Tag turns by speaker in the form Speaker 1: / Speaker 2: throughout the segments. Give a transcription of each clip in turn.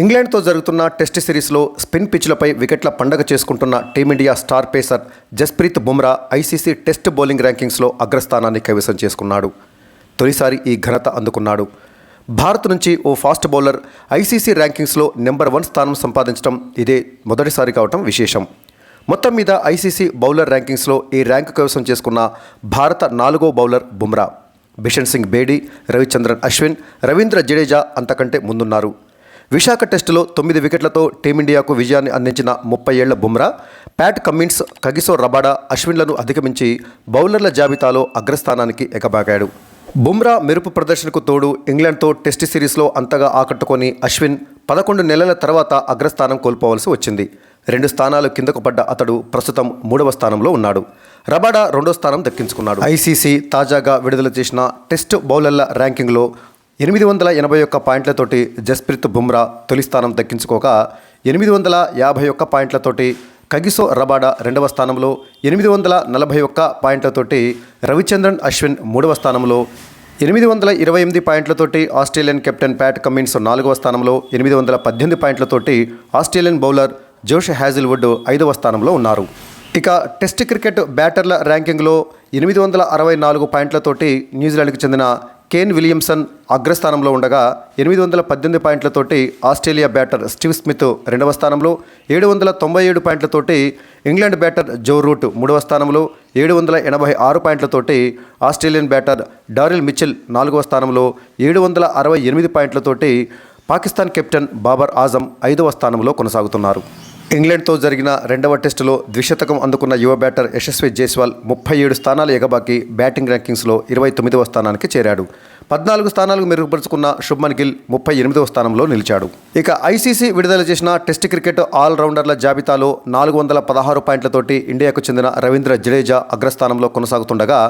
Speaker 1: ఇంగ్లాండ్తో జరుగుతున్న టెస్ట్ సిరీస్లో స్పిన్ పిచ్లపై వికెట్ల పండగ చేసుకుంటున్న team India star pacer Jasprit Bumrah ICC test bowling ర్యాంకింగ్స్లో అగ్రస్థానాన్ని కైవసం చేసుకున్నాడు. తొలిసారి ఈ ఘనత అందుకున్నాడు. భారత్ నుంచి ఓ ఫాస్ట్ బౌలర్ ఐసీసీ ర్యాంకింగ్స్లో నెంబర్ వన్ స్థానం సంపాదించడం ఇదే మొదటిసారి కావటం విశేషం. మొత్తం మీద ఐసీసీ బౌలర్ ర్యాంకింగ్స్లో ఈ ర్యాంకు కైవసం చేసుకున్న భారత నాలుగో బౌలర్ బుమ్రా. బిషన్ సింగ్ బేడీ రవిచంద్రన్ అశ్విన్ రవీంద్ర జడేజా అంతకంటే ముందున్నారు. విశాఖ టెస్టులో తొమ్మిది వికెట్లతో టీమిండియాకు విజయాన్ని అందించిన ముప్పై ఏళ్ళ Bumrah Pat Cummins Kagiso Rabada అశ్విన్లను అధిగమించి బౌలర్ల జాబితాలో అగ్రస్థానానికి ఎగబాగాడు. బుమ్రా మెరుపు ప్రదర్శనకు తోడు ఇంగ్లాండ్తో టెస్ట్ సిరీస్లో అంతగా ఆకట్టుకొని అశ్విన్ పదకొండు నెలల తర్వాత అగ్రస్థానం కోల్పోవలసి వచ్చింది. రెండు స్థానాలు కిందకు పడ్డ అతడు ప్రస్తుతం మూడవ స్థానంలో ఉన్నాడు. రబాడా రెండో స్థానం దక్కించుకున్నాడు. ఐసీసీ తాజాగా విడుదల చేసిన టెస్ట్ బౌలర్ల ర్యాంకింగ్లో ఎనిమిది వందల ఎనభై ఒక్క పాయింట్లతోటి జస్ప్రీత్ బుమ్రా తొలి స్థానం దక్కించుకోగా ఎనిమిది వందల యాభై ఒక్క పాయింట్లతోటి కగిసో రబాడా రెండవ స్థానంలో ఎనిమిది వందల నలభై ఒక్క పాయింట్లతోటి రవిచంద్రన్ అశ్విన్ మూడవ స్థానంలో ఎనిమిది వందల ఇరవై ఎనిమిది పాయింట్లతోటి ఆస్ట్రేలియన్ కెప్టెన్ ప్యాట్ కమిన్స్ నాలుగవ స్థానంలో ఎనిమిది వందల పద్దెనిమిది పాయింట్లతోటి ఆస్ట్రేలియన్ బౌలర్ జోష్ హ్యాజిల్వుడ్ ఐదవ స్థానంలో ఉన్నారు. ఇక టెస్ట్ క్రికెట్ బ్యాటర్ల ర్యాంకింగ్లో ఎనిమిది వందల అరవై నాలుగు పాయింట్లతోటి న్యూజిలాండ్కి చెందిన కేన్ విలియమ్సన్ అగ్రస్థానంలో ఉండగా ఎనిమిది వందల పద్దెనిమిది పాయింట్లతోటి ఆస్ట్రేలియా బ్యాటర్ స్టీవ్ స్మిత్ రెండవ స్థానంలో ఏడు వందల తొంభై ఏడు పాయింట్లతోటి ఇంగ్లాండ్ బ్యాటర్ జో రూట్ మూడవ స్థానంలో ఏడు వందల ఎనభై ఆరు పాయింట్లతోటి ఆస్ట్రేలియన్ బ్యాటర్ డారిల్ మిచిల్ నాలుగవ స్థానంలో ఏడు వందల అరవై ఎనిమిది పాయింట్లతోటి పాకిస్తాన్ కెప్టెన్ బాబర్ ఆజం ఐదవ స్థానంలో కొనసాగుతున్నారు. ఇంగ్లాండ్తో జరిగిన రెండవ టెస్టులో ద్విశతకం అందుకున్న యువ బ్యాటర్ యశస్వి జైస్వాల్ ముప్పై ఏడు స్థానాలు ఎగబాకి బ్యాటింగ్ ర్యాంకింగ్స్లో ఇరవై తొమ్మిదవ స్థానానికి చేరాడు. పద్నాలుగు స్థానాలకు మెరుగుపరుచుకున్న శుభ్మన్ గిల్ ముప్పై ఎనిమిదవ స్థానంలో నిలిచాడు. ఇక ఐసీసీ విడుదల చేసిన టెస్ట్ క్రికెట్ ఆల్రౌండర్ల జాబితాలో నాలుగు వందల పదహారు పాయింట్లతోటి ఇండియాకు చెందిన రవీంద్ర జడేజా అగ్రస్థానంలో కొనసాగుతుండగా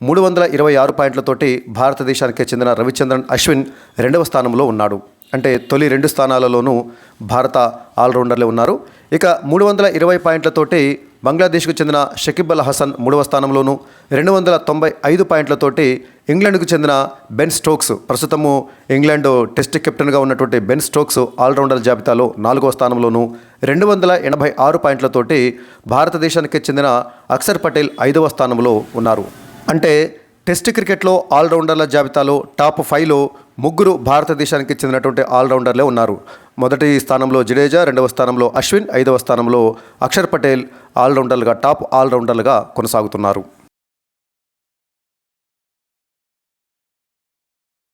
Speaker 1: మూడు వందల ఇరవై ఆరు పాయింట్లతోటి భారతదేశానికి చెందిన రవిచంద్రన్ అశ్విన్ రెండవ స్థానంలో ఉన్నాడు. అంటే తొలి రెండు స్థానాలలోనూ భారత ఆల్రౌండర్లే ఉన్నారు. ఇక మూడు వందల ఇరవై పాయింట్లతోటి బంగ్లాదేశ్కు చెందిన షకీబ్ అల్ హసన్ మూడవ స్థానంలోను రెండు వందల తొంభై ఐదు పాయింట్లతోటి ఇంగ్లాండ్కు చెందిన బెన్ స్టోక్స్ ప్రస్తుతము ఇంగ్లాండ్ టెస్ట్ కెప్టెన్గా ఉన్నటువంటి బెన్ స్టోక్స్ ఆల్రౌండర్ జాబితాలో నాలుగవ స్థానంలోను రెండు వందల ఎనభై ఆరు పాయింట్లతోటి భారతదేశానికి చెందిన అక్షర్ పటేల్ ఐదవ స్థానంలో ఉన్నారు. అంటే టెస్ట్ క్రికెట్లో ఆల్రౌండర్ల జాబితాలో టాప్ ఫైవ్లో ముగ్గురు భారతదేశానికి చెందినటువంటి ఆల్రౌండర్లే ఉన్నారు. మొదటి స్థానంలో జడేజా రెండవ స్థానంలో అశ్విన్ ఐదవ స్థానంలో అక్షర్ పటేల్ ఆల్రౌండర్లుగా టాప్ ఆల్రౌండర్లుగా కొనసాగుతున్నారు.